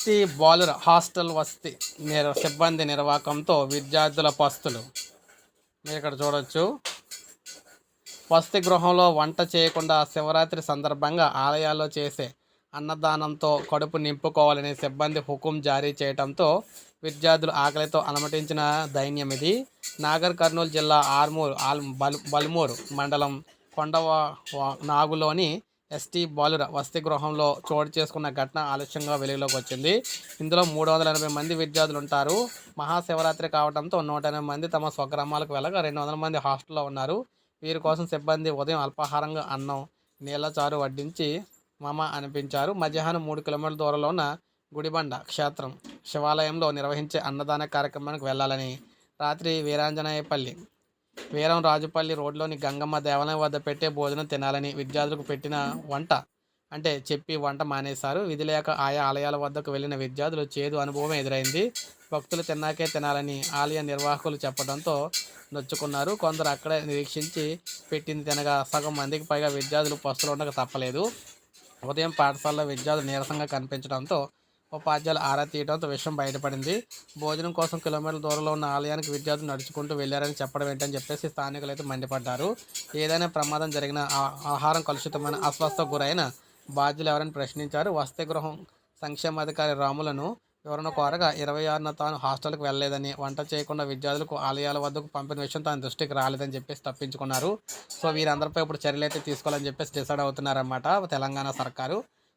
ST బాలుర hostel వసతి నిర్ సిబ్బంది నిర్వాహకంతో విద్యార్థుల పస్తులు. మీరు ఇక్కడ చూడొచ్చు. వసతి గృహంలో వంట చేయకుండా శివరాత్రి సందర్భంగా ఆలయాల్లో చేసే అన్నదానంతో కడుపు నింపుకోవాలని సిబ్బంది హుకుం జారీ చేయడంతో విద్యార్థులు ఆకలితో అలమటించిన దైన్యం ఇది. నాగర్ కర్నూలు జిల్లా ఆర్మూర్ ఆల్ బల్ బల్మూరు మండలం కొండవ నాగులోని ఎస్టీ బాలుర వసతి గృహంలో చోటు చేసుకున్న ఘటన ఆలస్యంగా వెలుగులోకి వచ్చింది. ఇందులో మూడు వందల ఎనభై మంది విద్యార్థులు ఉంటారు మహాశివరాత్రి కావడంతో నూట ఎనభై మంది తమ స్వగ్రామాలకు వెళ్ళగా రెండు వందల మంది హాస్టల్లో ఉన్నారు. వీరి కోసం సిబ్బంది ఉదయం అల్పాహారంగా అన్నం నీళ్ళ చారు వడ్డించి మమ అనిపించారు. మధ్యాహ్నం మూడు కిలోమీటర్ల దూరంలో ఉన్న గుడిబండ క్షేత్రం శివాలయంలో నిర్వహించే అన్నదాన కార్యక్రమానికి వెళ్ళాలని రాత్రి వీరాంజనేయపల్లి వీరం రాజుపల్లి రోడ్లోని గంగమ్మ దేవాలయం వద్ద పెట్టే భోజనం తినాలని విద్యార్థులకు పెట్టిన వంట అంటే చెప్పి వంట మానేశారు. విధి లేక ఆయా ఆలయాల వద్దకు వెళ్ళిన విద్యార్థులు చేదు అనుభవం ఎదురైంది. భక్తులు తిన్నాకే తినాలని ఆలయ నిర్వాహకులు చెప్పడంతో నొచ్చుకున్నారు. కొందరు అక్కడే నిరీక్షించి పెట్టింది తినగా సగం మందికి పైగా విద్యార్థులు పస్తులు ఉండక తప్పలేదు. ఉదయం పాఠశాలలో విద్యార్థులు నీరసంగా కనిపించడంతో ఉపాధ్యాయులు ఆరా తీయడంతో విషయం బయటపడింది. భోజనం కోసం కిలోమీటర్ల దూరంలో ఉన్న ఆలయానికి విద్యార్థులు నడుచుకుంటూ వెళ్ళారని చెప్పడం ఏంటని చెప్పేసి స్థానికులు అయితే మండిపడ్డారు. ఏదైనా ప్రమాదం జరిగిన ఆ- ఆహారం కలుషితమైన అస్వస్థకు గురైన బాధ్యులు ఎవరని ప్రశ్నించారు. వసతి గృహం సంక్షేమాధికారి రాములను వివరణ కోరగా ఇరవై ఆరున తాను హాస్టల్కి వెళ్ళలేదని వంట చేయకుండా విద్యార్థులకు ఆలయాల వద్దకు పంపిన విషయం తన దృష్టికి రాలేదని చెప్పేసి తప్పించుకున్నారు. సో వీరందరిపై ఇప్పుడు చర్యలు అయితే తీసుకోవాలని చెప్పేసి డిసైడ్ అవుతున్నారన్నమాట తెలంగాణ సర్కారు.